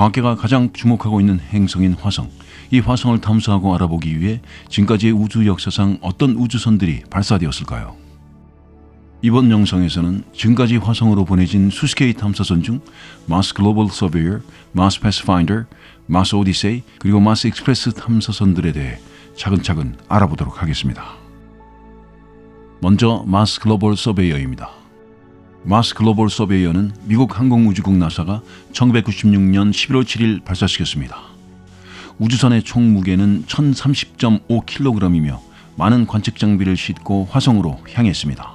과학계가 가장 주목하고 있는 행성인 화성. 이 화성을 탐사하고 알아보기 위해 지금까지의 우주 역사상 어떤 우주선들이 발사되었을까요? 이번 영상에서는 지금까지 화성으로 보내진 수십 개의 탐사선 중 마스 글로벌 서베이어, 마스 패스파인더, 마스 오디세이 그리고 마스 익스프레스 탐사선들에 대해 차근차근 알아보도록 하겠습니다. 먼저 마스 글로벌 서베이어입니다. 마스 글로벌 서베이어는 미국 항공우주국 나사가 1996년 11월 7일 발사시켰습니다. 우주선의 총 무게는 1030.5kg이며 많은 관측 장비를 싣고 화성으로 향했습니다.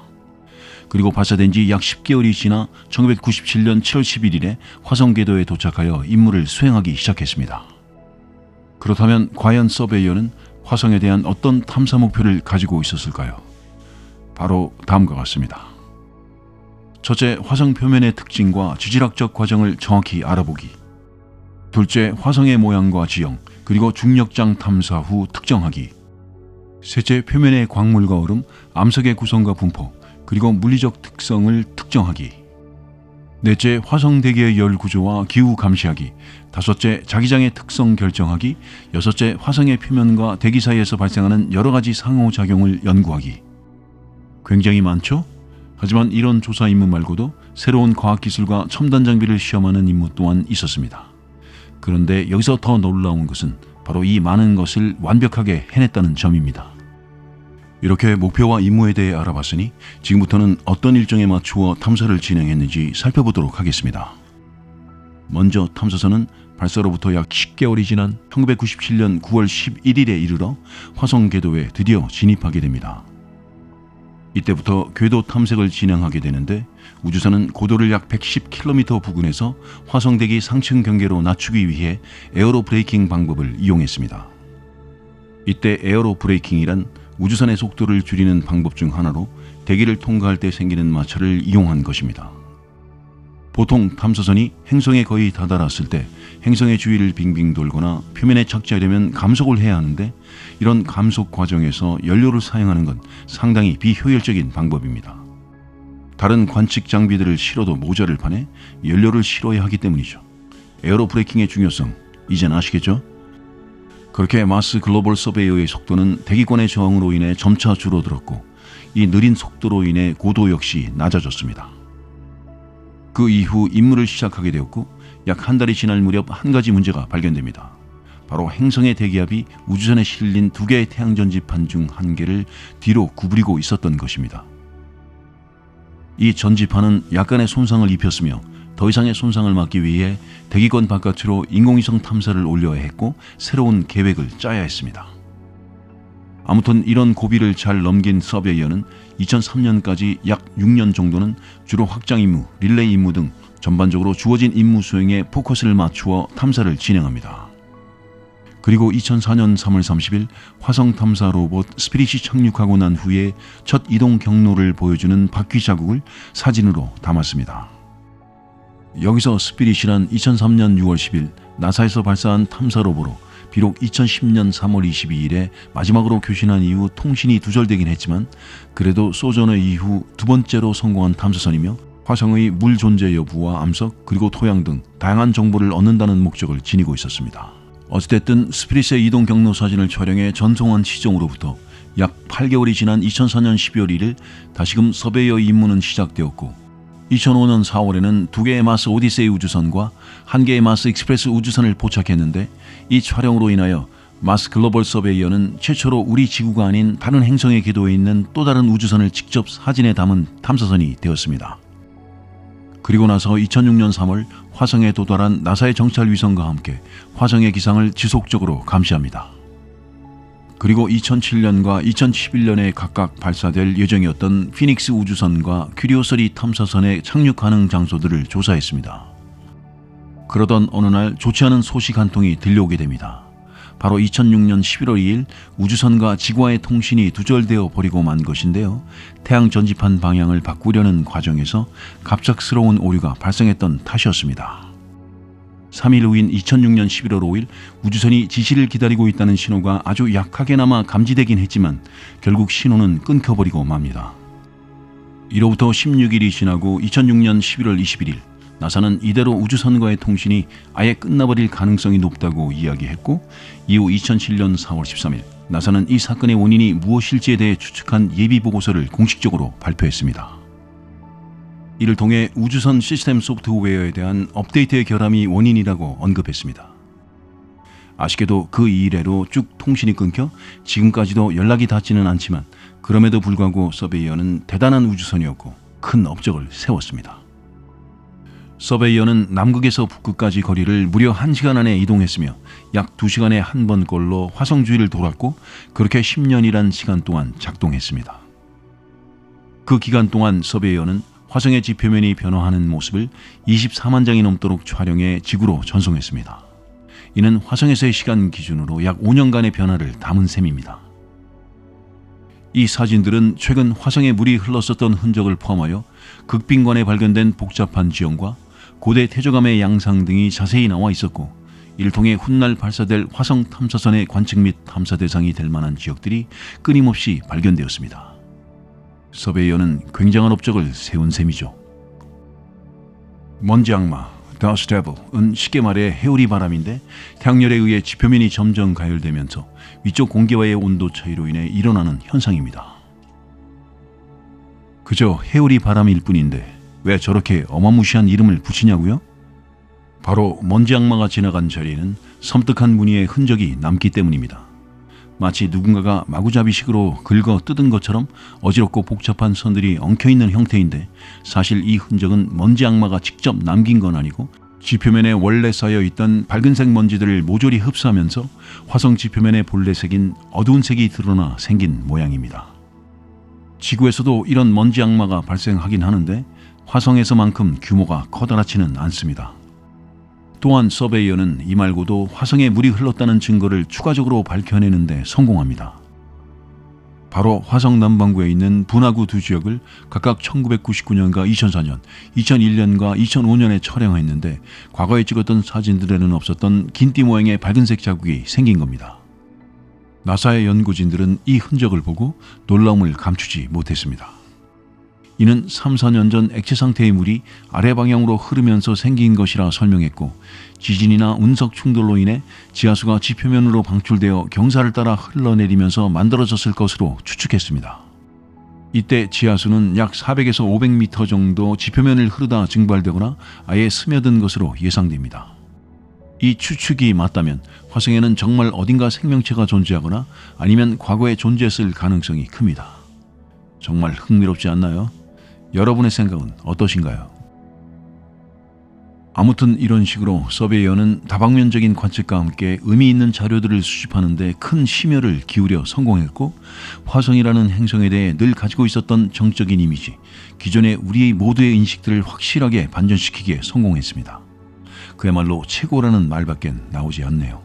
그리고 발사된 지 약 10개월이 지나 1997년 7월 11일에 화성 궤도에 도착하여 임무를 수행하기 시작했습니다. 그렇다면 과연 서베이어는 화성에 대한 어떤 탐사 목표를 가지고 있었을까요? 바로 다음과 같습니다. 첫째, 화성 표면의 특징과 지질학적 과정을 정확히 알아보기. 둘째, 화성의 모양과 지형, 그리고 중력장 탐사 후 특정하기. 셋째, 표면의 광물과 얼음, 암석의 구성과 분포, 그리고 물리적 특성을 특정하기. 넷째, 화성 대기의 열 구조와 기후 감시하기. 다섯째, 자기장의 특성 결정하기. 여섯째, 화성의 표면과 대기 사이에서 발생하는 여러 가지 상호작용을 연구하기. 굉장히 많죠? 하지만 이런 조사 임무 말고도 새로운 과학기술과 첨단 장비를 시험하는 임무 또한 있었습니다. 그런데 여기서 더 놀라운 것은 바로 이 많은 것을 완벽하게 해냈다는 점입니다. 이렇게 목표와 임무에 대해 알아봤으니 지금부터는 어떤 일정에 맞추어 탐사를 진행했는지 살펴보도록 하겠습니다. 먼저 탐사선은 발사로부터 약 10개월이 지난 1997년 9월 11일에 이르러 화성 궤도에 드디어 진입하게 됩니다. 이때부터 궤도 탐색을 진행하게 되는데 우주선은 고도를 약 110km 부근에서 화성대기 상층 경계로 낮추기 위해 에어로 브레이킹 방법을 이용했습니다. 이때 에어로 브레이킹이란 우주선의 속도를 줄이는 방법 중 하나로 대기를 통과할 때 생기는 마찰을 이용한 것입니다. 보통 탐사선이 행성에 거의 다다랐을 때 행성의 주위를 빙빙 돌거나 표면에 착지하려면 감속을 해야 하는데 이런 감속 과정에서 연료를 사용하는 건 상당히 비효율적인 방법입니다. 다른 관측 장비들을 실어도 모자를 판에 연료를 실어야 하기 때문이죠. 에어로 브레이킹의 중요성 이젠 아시겠죠? 그렇게 마스 글로벌 서베이어의 속도는 대기권의 저항으로 인해 점차 줄어들었고 이 느린 속도로 인해 고도 역시 낮아졌습니다. 그 이후 임무를 시작하게 되었고 약 한 달이 지날 무렵 한 가지 문제가 발견됩니다. 바로 행성의 대기압이 우주선에 실린 두 개의 태양 전지판 중 한 개를 뒤로 구부리고 있었던 것입니다. 이 전지판은 약간의 손상을 입혔으며 더 이상의 손상을 막기 위해 대기권 바깥으로 인공위성 탐사를 올려야 했고 새로운 계획을 짜야 했습니다. 아무튼 이런 고비를 잘 넘긴 서베이어는 2003년까지 약 6년 정도는 주로 확장 임무, 릴레이 임무 등 전반적으로 주어진 임무 수행에 포커스를 맞추어 탐사를 진행합니다. 그리고 2004년 3월 30일 화성 탐사 로봇 스피릿이 착륙하고 난 후에 첫 이동 경로를 보여주는 바퀴 자국을 사진으로 담았습니다. 여기서 스피릿이란 2003년 6월 10일 나사에서 발사한 탐사 로봇으로 비록 2010년 3월 22일에 마지막으로 교신한 이후 통신이 두절되긴 했지만 그래도 소저너 이후 두 번째로 성공한 탐사선이며 화성의 물 존재 여부와 암석 그리고 토양 등 다양한 정보를 얻는다는 목적을 지니고 있었습니다. 어찌됐든 스피릿의 이동 경로 사진을 촬영해 전송한 시점으로부터 약 8개월이 지난 2004년 12월 1일 다시금 서베이어 임무는 시작되었고 2005년 4월에는 두 개의 마스 오디세이 우주선과 한 개의 마스 익스프레스 우주선을 포착했는데 이 촬영으로 인하여 마스 글로벌 서베이어는 최초로 우리 지구가 아닌 다른 행성의 궤도에 있는 또 다른 우주선을 직접 사진에 담은 탐사선이 되었습니다. 그리고 나서 2006년 3월 화성에 도달한 나사의 정찰 위성과 함께 화성의 기상을 지속적으로 감시합니다. 그리고 2007년과 2011년에 각각 발사될 예정이었던 피닉스 우주선과 큐리오서리 탐사선의 착륙 가능 장소들을 조사했습니다. 그러던 어느 날 좋지 않은 소식 한 통이 들려오게 됩니다. 바로 2006년 11월 2일 우주선과 지구와의 통신이 두절되어 버리고 만 것인데요. 태양 전지판 방향을 바꾸려는 과정에서 갑작스러운 오류가 발생했던 탓이었습니다. 3일 후인 2006년 11월 5일 우주선이 지시를 기다리고 있다는 신호가 아주 약하게나마 감지되긴 했지만 결국 신호는 끊겨버리고 맙니다. 이로부터 16일이 지나고 2006년 11월 21일 나사는 이대로 우주선과의 통신이 아예 끝나버릴 가능성이 높다고 이야기했고 이후 2007년 4월 13일 나사는 이 사건의 원인이 무엇일지에 대해 추측한 예비 보고서를 공식적으로 발표했습니다. 이를 통해 우주선 시스템 소프트웨어에 대한 업데이트의 결함이 원인이라고 언급했습니다. 아쉽게도 그 이래로 쭉 통신이 끊겨 지금까지도 연락이 닿지는 않지만 그럼에도 불구하고 서베이어는 대단한 우주선이었고 큰 업적을 세웠습니다. 서베이어는 남극에서 북극까지 거리를 무려 1시간 안에 이동했으며 약 2시간에 한 번꼴로 화성 주위를 돌았고 그렇게 10년이란 시간 동안 작동했습니다. 그 기간 동안 서베이어는 화성의 지표면이 변화하는 모습을 24만 장이 넘도록 촬영해 지구로 전송했습니다. 이는 화성에서의 시간 기준으로 약 5년간의 변화를 담은 셈입니다. 이 사진들은 최근 화성에 물이 흘렀었던 흔적을 포함하여 극빈관에 발견된 복잡한 지형과 고대 태조감의 양상 등이 자세히 나와 있었고 이를 통해 훗날 발사될 화성 탐사선의 관측 및 탐사 대상이 될 만한 지역들이 끊임없이 발견되었습니다. 서베이어는 굉장한 업적을 세운 셈이죠. 먼지 악마, 더스 데블은 쉽게 말해 해오리 바람인데 태양열에 의해 지표면이 점점 가열되면서 위쪽 공기와의 온도 차이로 인해 일어나는 현상입니다. 그저 해오리 바람일 뿐인데 왜 저렇게 어마무시한 이름을 붙이냐고요? 바로 먼지 악마가 지나간 자리에는 섬뜩한 무늬의 흔적이 남기 때문입니다. 마치 누군가가 마구잡이식으로 긁어 뜯은 것처럼 어지럽고 복잡한 선들이 엉켜 있는 형태인데 사실 이 흔적은 먼지 악마가 직접 남긴 건 아니고 지표면에 원래 쌓여 있던 밝은색 먼지들을 모조리 흡수하면서 화성 지표면에 본래 색인 어두운 색이 드러나 생긴 모양입니다. 지구에서도 이런 먼지 악마가 발생하긴 하는데 화성에서만큼 규모가 커다랗지는 않습니다. 또한 서베이어는 이 말고도 화성에 물이 흘렀다는 증거를 추가적으로 밝혀내는데 성공합니다. 바로 화성 남반구에 있는 분화구 두 지역을 각각 1999년과 2004년, 2001년과 2005년에 촬영했는데 과거에 찍었던 사진들에는 없었던 긴띠 모양의 밝은색 자국이 생긴 겁니다. 나사의 연구진들은 이 흔적을 보고 놀라움을 감추지 못했습니다. 이는 3, 4년 전 액체 상태의 물이 아래 방향으로 흐르면서 생긴 것이라 설명했고 지진이나 운석 충돌로 인해 지하수가 지표면으로 방출되어 경사를 따라 흘러내리면서 만들어졌을 것으로 추측했습니다. 이때 지하수는 약 400에서 500m 정도 지표면을 흐르다 증발되거나 아예 스며든 것으로 예상됩니다. 이 추측이 맞다면 화성에는 정말 어딘가 생명체가 존재하거나 아니면 과거에 존재했을 가능성이 큽니다. 정말 흥미롭지 않나요? 여러분의 생각은 어떠신가요? 아무튼 이런 식으로 서베이어는 다방면적인 관측과 함께 의미 있는 자료들을 수집하는데 큰 심혈을 기울여 성공했고 화성이라는 행성에 대해 늘 가지고 있었던 정적인 이미지, 기존의 우리 모두의 인식들을 확실하게 반전시키기에 성공했습니다. 그야말로 최고라는 말밖에 나오지 않네요.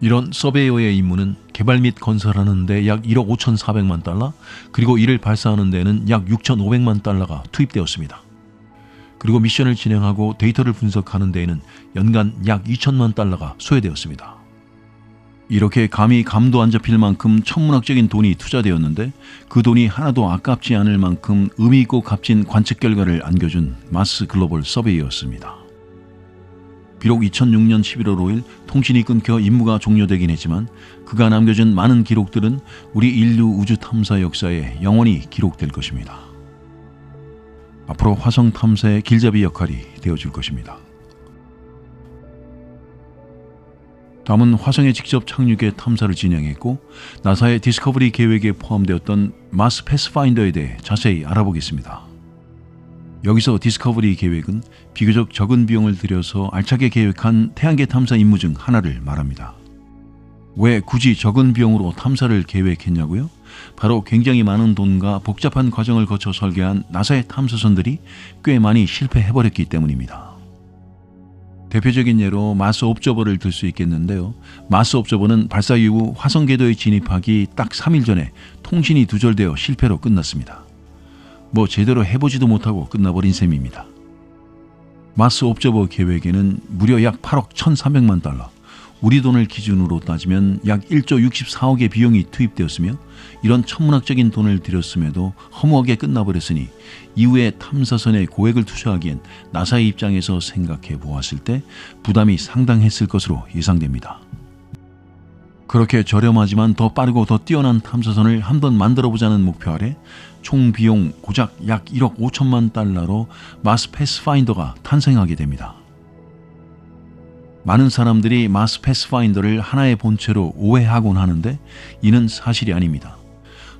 이런 서베이어의 임무는 개발 및 건설하는 데 약 1억 5,400만 달러, 그리고 이를 발사하는 데는 약 6,500만 달러가 투입되었습니다. 그리고 미션을 진행하고 데이터를 분석하는 데에는 연간 약 2천만 달러가 소요되었습니다. 이렇게 감히 감도 안 잡힐 만큼 천문학적인 돈이 투자되었는데 그 돈이 하나도 아깝지 않을 만큼 의미 있고 값진 관측 결과를 안겨준 마스 글로벌 서베이였습니다. 비록 2006년 11월 5일 통신이 끊겨 임무가 종료되긴 했지만 그가 남겨준 많은 기록들은 우리 인류 우주 탐사 역사에 영원히 기록될 것입니다. 앞으로 화성 탐사의 길잡이 역할이 되어줄 것입니다. 다음은 화성에 직접 착륙해 탐사를 진행했고 나사의 디스커버리 계획에 포함되었던 마스 패스파인더에 대해 자세히 알아보겠습니다. 여기서 디스커버리 계획은 비교적 적은 비용을 들여서 알차게 계획한 태양계 탐사 임무 중 하나를 말합니다. 왜 굳이 적은 비용으로 탐사를 계획했냐고요? 바로 굉장히 많은 돈과 복잡한 과정을 거쳐 설계한 나사의 탐사선들이 꽤 많이 실패해버렸기 때문입니다. 대표적인 예로 마스 옵저버를 들 수 있겠는데요. 마스 옵저버는 발사 이후 화성 궤도에 진입하기 딱 3일 전에 통신이 두절되어 실패로 끝났습니다. 뭐 제대로 해보지도 못하고 끝나버린 셈입니다. 마스 옵저버 계획에는 무려 약 8억 1,300만 달러, 우리 돈을 기준으로 따지면 약 1조 64억의 비용이 투입되었으며 이런 천문학적인 돈을 들였음에도 허무하게 끝나버렸으니 이후에 탐사선에 고액을 투자하기엔 나사의 입장에서 생각해 보았을 때 부담이 상당했을 것으로 예상됩니다. 그렇게 저렴하지만 더 빠르고 더 뛰어난 탐사선을 한번 만들어 보자는 목표 아래 총 비용 고작 약 1억 5천만 달러로 마스 패스파인더가 탄생하게 됩니다. 많은 사람들이 마스 패스파인더를 하나의 본체로 오해하곤 하는데 이는 사실이 아닙니다.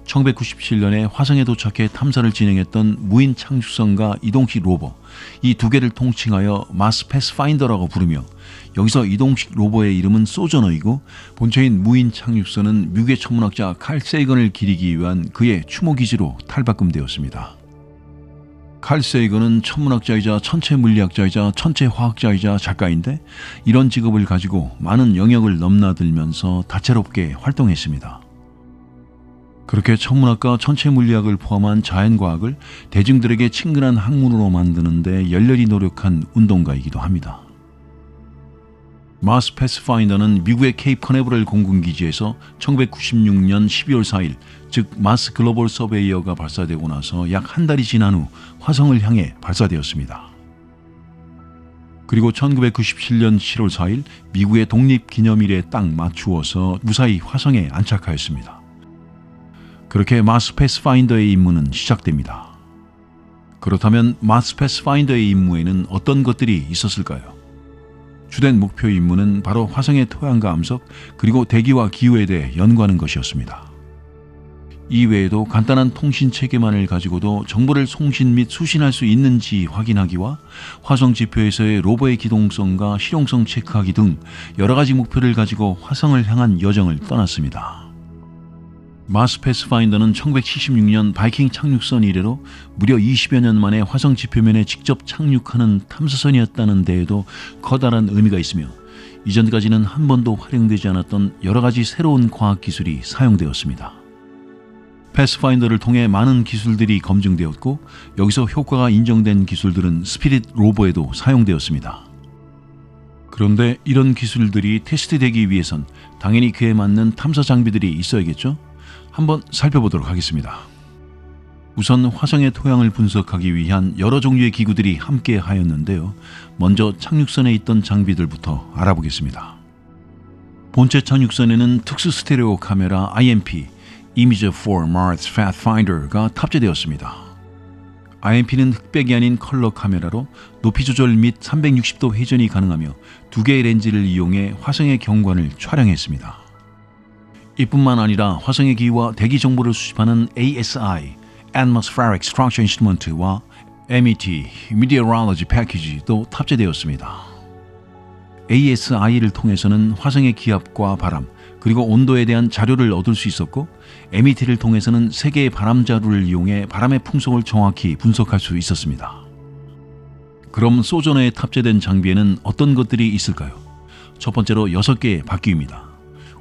1997년에 화성에 도착해 탐사를 진행했던 무인 착륙선과 이동식 로버 이 두 개를 통칭하여 마스 패스파인더라고 부르며 여기서 이동식 로버의 이름은 소저너이고 본체인 무인 착륙선은 미국의 천문학자 칼 세이건을 기리기 위한 그의 추모 기지로 탈바꿈되었습니다. 칼 세이건은 천문학자이자 천체 물리학자이자 천체 화학자이자 작가인데 이런 직업을 가지고 많은 영역을 넘나들면서 다채롭게 활동했습니다. 그렇게 천문학과 천체 물리학을 포함한 자연과학을 대중들에게 친근한 학문으로 만드는데 열렬히 노력한 운동가이기도 합니다. 마스 패스파인더는 미국의 케이프 커네브럴 공군기지에서 1996년 12월 4일, 즉 마스 글로벌 서베이어가 발사되고 나서 약 한 달이 지난 후 화성을 향해 발사되었습니다. 그리고 1997년 7월 4일 미국의 독립기념일에 딱 맞추어서 무사히 화성에 안착하였습니다. 그렇게 마스 패스파인더의 임무는 시작됩니다. 그렇다면 마스 패스파인더의 임무에는 어떤 것들이 있었을까요? 주된 목표 임무는 바로 화성의 토양과 암석 그리고 대기와 기후에 대해 연구하는 것이었습니다. 이외에도 간단한 통신 체계만을 가지고도 정보를 송신 및 수신할 수 있는지 확인하기와 화성 지표에서의 로버의 기동성과 실용성 체크하기 등 여러 가지 목표를 가지고 화성을 향한 여정을 떠났습니다. 마스 패스파인더는 1976년 바이킹 착륙선 이래로 무려 20여 년 만에 화성 지표면에 직접 착륙하는 탐사선이었다는 데에도 커다란 의미가 있으며 이전까지는 한 번도 활용되지 않았던 여러 가지 새로운 과학 기술이 사용되었습니다. 패스파인더를 통해 많은 기술들이 검증되었고 여기서 효과가 인정된 기술들은 스피릿 로버에도 사용되었습니다. 그런데 이런 기술들이 테스트되기 위해선 당연히 그에 맞는 탐사 장비들이 있어야겠죠? 한번 살펴보도록 하겠습니다. 우선 화성의 토양을 분석하기 위한 여러 종류의 기구들이 함께 하였는데요. 먼저 착륙선에 있던 장비들부터 알아보겠습니다. 본체 착륙선에는 특수 스테레오 카메라 IMP, Imager for Mars Pathfinder가 탑재되었습니다. IMP는 흑백이 아닌 컬러 카메라로 높이 조절 및 360도 회전이 가능하며 두 개의 렌즈를 이용해 화성의 경관을 촬영했습니다. 이뿐만 아니라 화성의 기후와 대기 정보를 수집하는 ASI (Atmospheric Structure Instrument)와 MET (Meteorology Package도 탑재되었습니다. ASI를 통해서는 화성의 기압과 바람 그리고 온도에 대한 자료를 얻을 수 있었고 MET를 통해서는 세계의 바람 자루를 이용해 바람의 풍속을 정확히 분석할 수 있었습니다. 그럼 소저너에 탑재된 장비에는 어떤 것들이 있을까요? 첫 번째로 6개의 바퀴입니다.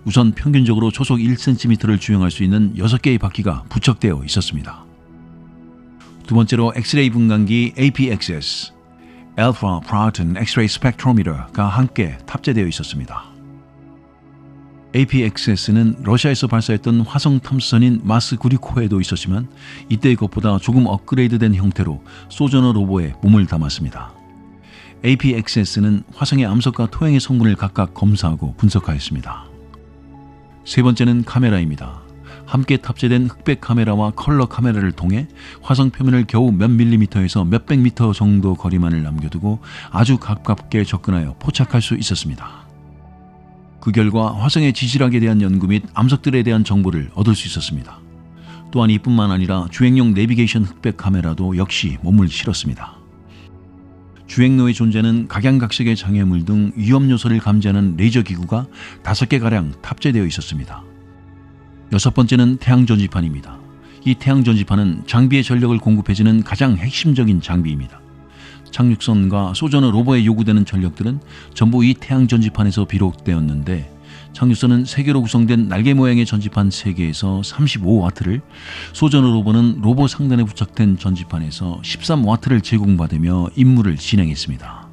우선 평균적으로 초속 1cm를 주행할 수 있는 6개의 바퀴가 부착되어 있었습니다. 두 번째로 엑스레이 분광기 APXS, Alpha Proton X-ray Spectrometer가 함께 탑재되어 있었습니다. APXS는 러시아에서 발사했던 화성 탐사선인 마스 구리코에도 있었지만 이때의 것보다 조금 업그레이드된 형태로 소저너 로보에 몸을 담았습니다. APXS는 화성의 암석과 토양의 성분을 각각 검사하고 분석하였습니다. 세 번째는 카메라입니다. 함께 탑재된 흑백 카메라와 컬러 카메라를 통해 화성 표면을 겨우 몇 밀리미터에서 몇백 미터 정도 거리만을 남겨두고 아주 가깝게 접근하여 포착할 수 있었습니다. 그 결과 화성의 지질학에 대한 연구 및 암석들에 대한 정보를 얻을 수 있었습니다. 또한 이뿐만 아니라 주행용 내비게이션 흑백 카메라도 역시 몸을 실었습니다. 주행로에 존재하는 각양각색의 장애물 등 위험 요소를 감지하는 레이저 기구가 다섯 개 가량 탑재되어 있었습니다. 여섯 번째는 태양 전지판입니다. 이 태양 전지판은 장비의 전력을 공급해주는 가장 핵심적인 장비입니다. 착륙선과 소저너 로버에 요구되는 전력들은 전부 이 태양 전지판에서 비록되었는데 착륙선은 세 개로 구성된 날개 모양의 전지판 3개에서 35와트를 소저너 로버는 로버 상단에 부착된 전지판에서 13와트를 제공받으며 임무를 진행했습니다.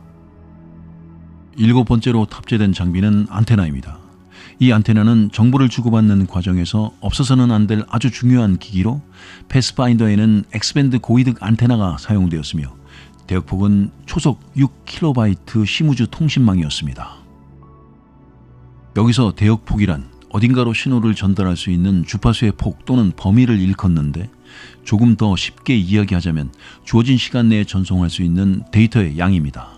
일곱 번째로 탑재된 장비는 안테나입니다. 이 안테나는 정보를 주고받는 과정에서 없어서는 안 될 아주 중요한 기기로 패스파인더에는 엑스밴드 고이득 안테나가 사용되었으며 대역폭은 초속 6kB 시무즈 통신망이었습니다. 여기서 대역폭이란 어딘가로 신호를 전달할 수 있는 주파수의 폭 또는 범위를 일컫는데 조금 더 쉽게 이야기하자면 주어진 시간 내에 전송할 수 있는 데이터의 양입니다.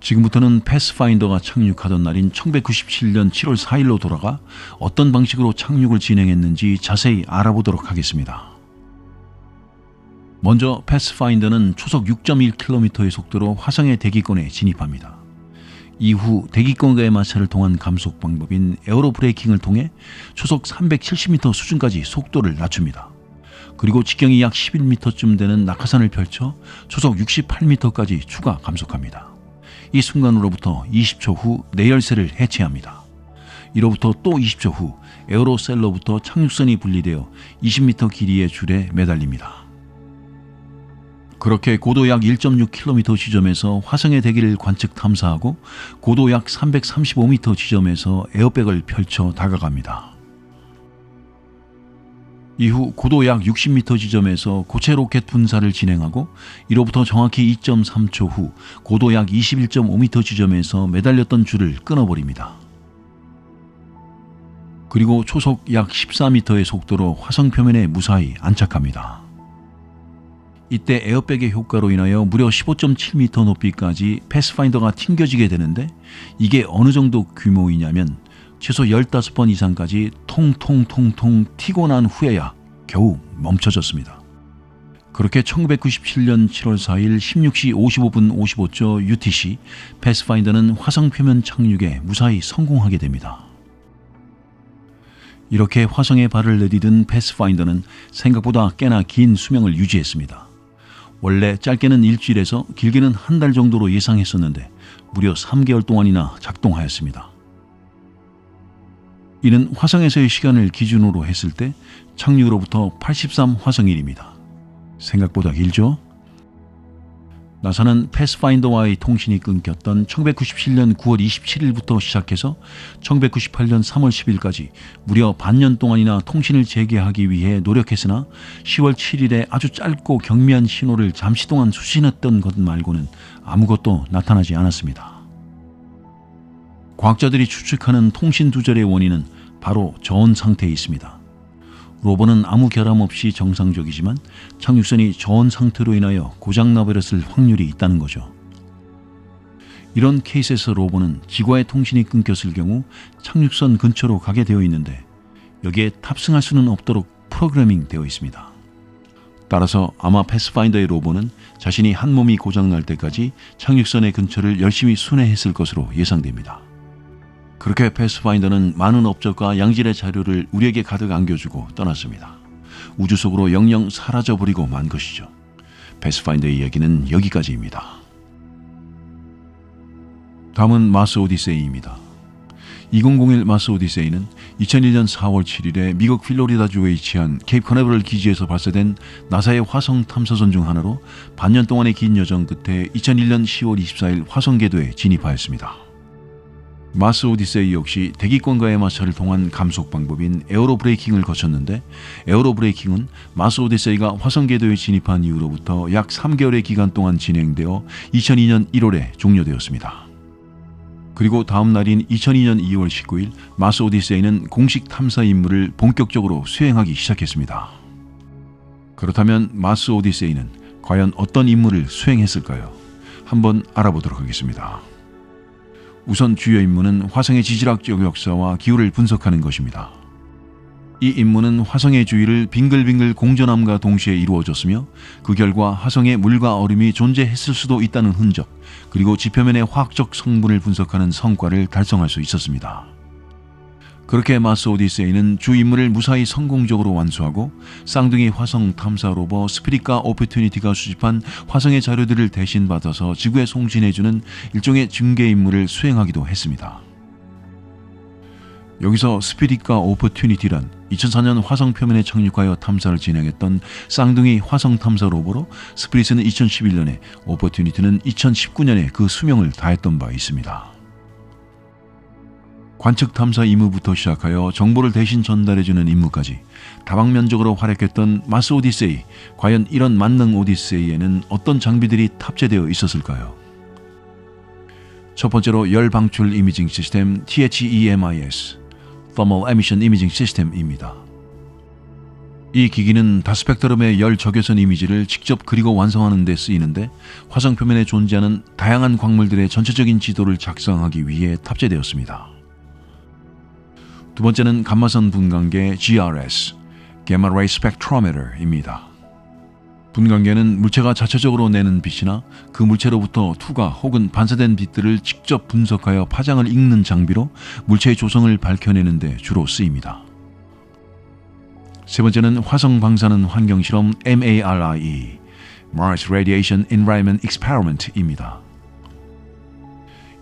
지금부터는 패스파인더가 착륙하던 날인 1997년 7월 4일로 돌아가 어떤 방식으로 착륙을 진행했는지 자세히 알아보도록 하겠습니다. 먼저 패스파인더는 초속 6.1km의 속도로 화성의 대기권에 진입합니다. 이후 대기권과의 마찰을 통한 감속 방법인 에어로 브레이킹을 통해 초속 370m 수준까지 속도를 낮춥니다. 그리고 직경이 약 11m쯤 되는 낙하산을 펼쳐 초속 68m까지 추가 감속합니다. 이 순간으로부터 20초 후 내열쇠를 해체합니다. 이로부터 또 20초 후 에어로셀로부터 착륙선이 분리되어 20m 길이의 줄에 매달립니다. 그렇게 고도 약 1.6km 지점에서 화성의 대기를 관측 탐사하고 고도 약 335m 지점에서 에어백을 펼쳐 다가갑니다. 이후 고도 약 60m 지점에서 고체 로켓 분사를 진행하고 이로부터 정확히 2.3초 후 고도 약 21.5m 지점에서 매달렸던 줄을 끊어버립니다. 그리고 초속 약 14m의 속도로 화성 표면에 무사히 안착합니다. 이때 에어백의 효과로 인하여 무려 15.7m 높이까지 패스파인더가 튕겨지게 되는데 이게 어느 정도 규모이냐면 최소 15번 이상까지 통통통통 튀고 난 후에야 겨우 멈춰졌습니다. 그렇게 1997년 7월 4일 16시 55분 55초 UTC 패스파인더는 화성 표면 착륙에 무사히 성공하게 됩니다. 이렇게 화성에 발을 내디딘 패스파인더는 생각보다 꽤나 긴 수명을 유지했습니다. 원래 짧게는 일주일에서 길게는 한 달 정도로 예상했었는데 무려 3개월 동안이나 작동하였습니다. 이는 화성에서의 시간을 기준으로 했을 때 착륙으로부터 83 화성일입니다. 생각보다 길죠? 나사는 패스파인더와의 통신이 끊겼던 1997년 9월 27일부터 시작해서 1998년 3월 10일까지 무려 반년 동안이나 통신을 재개하기 위해 노력했으나 10월 7일에 아주 짧고 경미한 신호를 잠시 동안 수신했던 것 말고는 아무것도 나타나지 않았습니다. 과학자들이 추측하는 통신 두절의 원인은 바로 저온 상태에 있습니다. 로버는 아무 결함 없이 정상적이지만 착륙선이 저온 상태로 인하여 고장나버렸을 확률이 있다는 거죠. 이런 케이스에서 로버는 지구와의 통신이 끊겼을 경우 착륙선 근처로 가게 되어 있는데 여기에 탑승할 수는 없도록 프로그래밍 되어 있습니다. 따라서 아마 패스파인더의 로버는 자신이 한 몸이 고장날 때까지 착륙선의 근처를 열심히 순회했을 것으로 예상됩니다. 그렇게 패스파인더는 많은 업적과 양질의 자료를 우리에게 가득 안겨주고 떠났습니다. 우주 속으로 영영 사라져버리고 만 것이죠. 패스파인더의 이야기는 여기까지입니다. 다음은 마스 오디세이입니다. 2001 마스 오디세이는 2001년 4월 7일에 미국 필로리다주에 위치한 케이프 커네버럴 기지에서 발사된 나사의 화성 탐사선 중 하나로 반년 동안의 긴 여정 끝에 2001년 10월 24일 화성 궤도에 진입하였습니다. 마스 오디세이 역시 대기권과의 마찰을 통한 감속 방법인 에어로 브레이킹을 거쳤는데 에어로 브레이킹은 마스 오디세이가 화성 궤도에 진입한 이후로부터 약 3개월의 기간 동안 진행되어 2002년 1월에 종료되었습니다. 그리고 다음 날인 2002년 2월 19일 마스 오디세이는 공식 탐사 임무를 본격적으로 수행하기 시작했습니다. 그렇다면 마스 오디세이는 과연 어떤 임무를 수행했을까요? 한번 알아보도록 하겠습니다. 우선 주요 임무는 화성의 지질학적 역사와 기후를 분석하는 것입니다. 이 임무는 화성의 주위를 빙글빙글 공전함과 동시에 이루어졌으며 그 결과 화성에 물과 얼음이 존재했을 수도 있다는 흔적 그리고 지표면의 화학적 성분을 분석하는 성과를 달성할 수 있었습니다. 그렇게 마스 오디세이는 주 임무를 무사히 성공적으로 완수하고 쌍둥이 화성 탐사 로버 스피릿과 오퍼튜니티가 수집한 화성의 자료들을 대신 받아서 지구에 송신해주는 일종의 중개 임무를 수행하기도 했습니다. 여기서 스피릿과 오퍼튜니티란 2004년 화성 표면에 착륙하여 탐사를 진행했던 쌍둥이 화성 탐사 로버로 스피릿은 2011년에 오퍼튜니티는 2019년에 그 수명을 다했던 바 있습니다. 관측 탐사 임무부터 시작하여 정보를 대신 전달해주는 임무까지 다방면적으로 활약했던 마스 오디세이. 과연 이런 만능 오디세이에는 어떤 장비들이 탑재되어 있었을까요? 첫 번째로 열 방출 이미징 시스템 THEMIS, Thermal Emission Imaging System입니다. 이 기기는 다스펙트럼의 열 적외선 이미지를 직접 그리고 완성하는 데 쓰이는데 화성 표면에 존재하는 다양한 광물들의 전체적인 지도를 작성하기 위해 탑재되었습니다. 두 번째는 감마선 분광계 GRS, Gamma Ray Spectrometer입니다. 분광계는 물체가 자체적으로 내는 빛이나 그 물체로부터 투과 혹은 반사된 빛들을 직접 분석하여 파장을 읽는 장비로 물체의 조성을 밝혀내는 데 주로 쓰입니다. 세 번째는 화성 방사능 환경 실험 MARIE, Mars Radiation Environment Experiment입니다.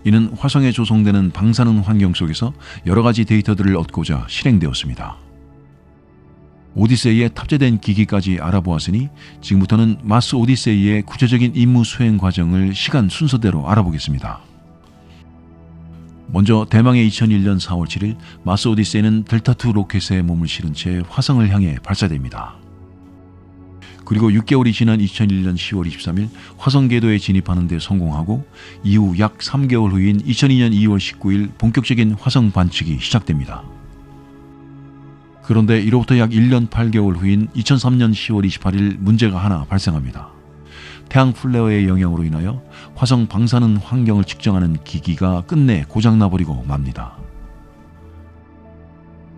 이는 화성에 조성되는 방사능 환경 속에서 여러 가지 데이터들을 얻고자 실행되었습니다. 오디세이에 탑재된 기기까지 알아보았으니 지금부터는 마스 오디세이의 구체적인 임무 수행 과정을 시간 순서대로 알아보겠습니다. 먼저 대망의 2001년 4월 7일 마스 오디세이는 델타2 로켓에 몸을 실은 채 화성을 향해 발사됩니다. 그리고 6개월이 지난 2001년 10월 23일 화성 궤도에 진입하는 데 성공하고 이후 약 3개월 후인 2002년 2월 19일 본격적인 화성 관측이 시작됩니다. 그런데 이로부터 약 1년 8개월 후인 2003년 10월 28일 문제가 하나 발생합니다. 태양 플레어의 영향으로 인하여 화성 방사능 환경을 측정하는 기기가 끝내 고장나 버리고 맙니다.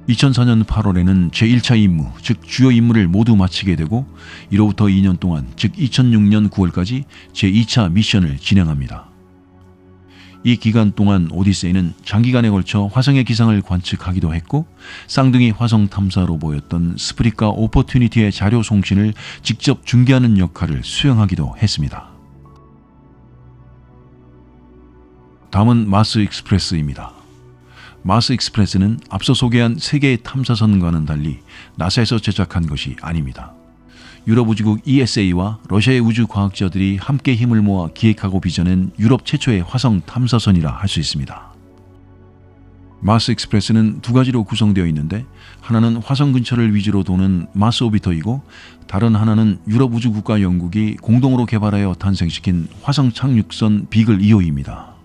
2004년 8월에는 제1차 임무, 즉 주요 임무를 모두 마치게 되고 이로부터 2년 동안, 즉 2006년 9월까지 제2차 미션을 진행합니다. 이 기간 동안 오디세이는 장기간에 걸쳐 화성의 기상을 관측하기도 했고 쌍둥이 화성 탐사 로 보였던 스프릿과 오퍼튜니티의 자료 송신을 직접 중계하는 역할을 수행하기도 했습니다. 다음은 마스 익스프레스입니다. 마스 익스프레스는 앞서 소개한 세 개의 탐사선과는 달리 나사에서 제작한 것이 아닙니다. 유럽 우주국 ESA와 러시아의 우주 과학자들이 함께 힘을 모아 기획하고 비전한 유럽 최초의 화성 탐사선이라 할 수 있습니다. 마스 익스프레스는 두 가지로 구성되어 있는데 하나는 화성 근처를 위주로 도는 마스 오비터이고 다른 하나는 유럽 우주 국가 영국이 공동으로 개발하여 탄생시킨 화성 착륙선 비글 2호입니다.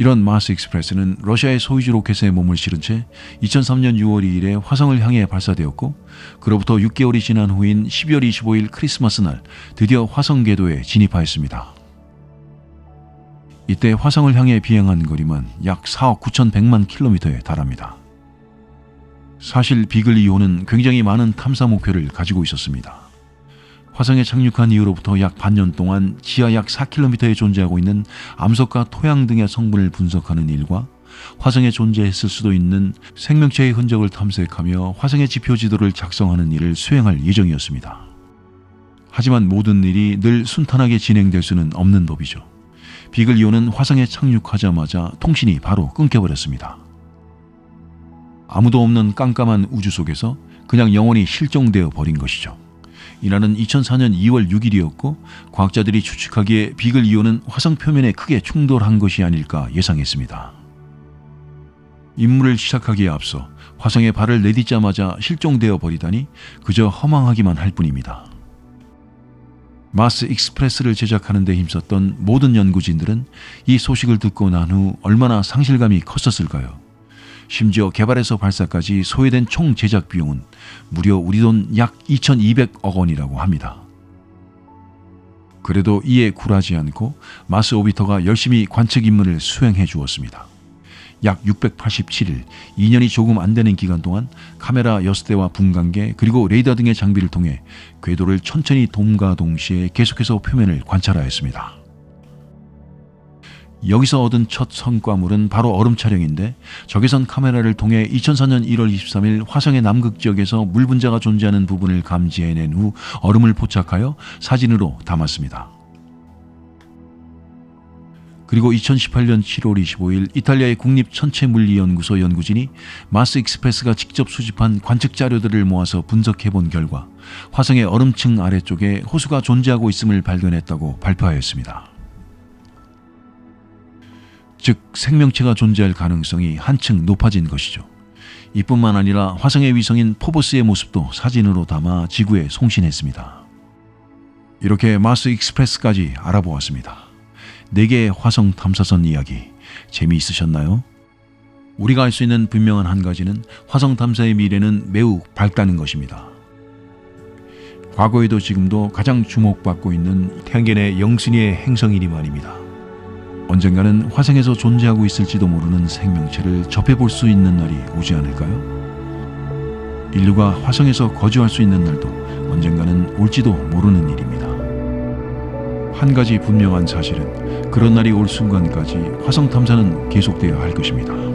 이런 마스 익스프레스는 러시아의 소유주 로켓에 몸을 실은 채 2003년 6월 2일에 화성을 향해 발사되었고 그로부터 6개월이 지난 후인 12월 25일 크리스마스 날 드디어 화성 궤도에 진입하였습니다. 이때 화성을 향해 비행한 거리만 약 4억 9,100만 킬로미터에 달합니다. 사실 비글 2호는 굉장히 많은 탐사 목표를 가지고 있었습니다. 화성에 착륙한 이후로부터 약 반년 동안 지하 약 4km에 존재하고 있는 암석과 토양 등의 성분을 분석하는 일과 화성에 존재했을 수도 있는 생명체의 흔적을 탐색하며 화성의 지표 지도를 작성하는 일을 수행할 예정이었습니다. 하지만 모든 일이 늘 순탄하게 진행될 수는 없는 법이죠. 비글 2호는 화성에 착륙하자마자 통신이 바로 끊겨버렸습니다. 아무도 없는 깜깜한 우주 속에서 그냥 영원히 실종되어 버린 것이죠. 이날은 2004년 2월 6일이었고 과학자들이 추측하기에 비글 2호는 화성 표면에 크게 충돌한 것이 아닐까 예상했습니다. 임무를 시작하기에 앞서 화성에 발을 내딛자마자 실종되어 버리다니 그저 허망하기만 할 뿐입니다. 마스 익스프레스를 제작하는 데 힘썼던 모든 연구진들은 이 소식을 듣고 난 후 얼마나 상실감이 컸었을까요? 심지어 개발에서 발사까지 소요된 총 제작 비용은 무려 우리 돈 약 2,200억 원이라고 합니다. 그래도 이에 굴하지 않고 마스 오비터가 열심히 관측 임무를 수행해 주었습니다. 약 687일, 2년이 조금 안 되는 기간 동안 카메라 6대와 분광계 그리고 레이더 등의 장비를 통해 궤도를 천천히 돔과 동시에 계속해서 표면을 관찰하였습니다. 여기서 얻은 첫 성과물은 바로 얼음 촬영인데 적외선 카메라를 통해 2004년 1월 23일 화성의 남극 지역에서 물 분자가 존재하는 부분을 감지해낸 후 얼음을 포착하여 사진으로 담았습니다. 그리고 2018년 7월 25일 이탈리아의 국립 천체물리연구소 연구진이 마스 익스프레스가 직접 수집한 관측 자료들을 모아서 분석해 본 결과 화성의 얼음층 아래쪽에 호수가 존재하고 있음을 발견했다고 발표하였습니다. 즉 생명체가 존재할 가능성이 한층 높아진 것이죠. 이뿐만 아니라 화성의 위성인 포보스의 모습도 사진으로 담아 지구에 송신했습니다. 이렇게 마스 익스프레스까지 알아보았습니다. 4개의 화성 탐사선 이야기 재미있으셨나요? 우리가 알 수 있는 분명한 한 가지는 화성 탐사의 미래는 매우 밝다는 것입니다. 과거에도 지금도 가장 주목받고 있는 태양계의 영순이의 행성이니 말입니다. 언젠가는 화성에서 존재하고 있을지도 모르는 생명체를 접해볼 수 있는 날이 오지 않을까요? 인류가 화성에서 거주할 수 있는 날도 언젠가는 올지도 모르는 일입니다. 한 가지 분명한 사실은 그런 날이 올 순간까지 화성 탐사는 계속되어야 할 것입니다.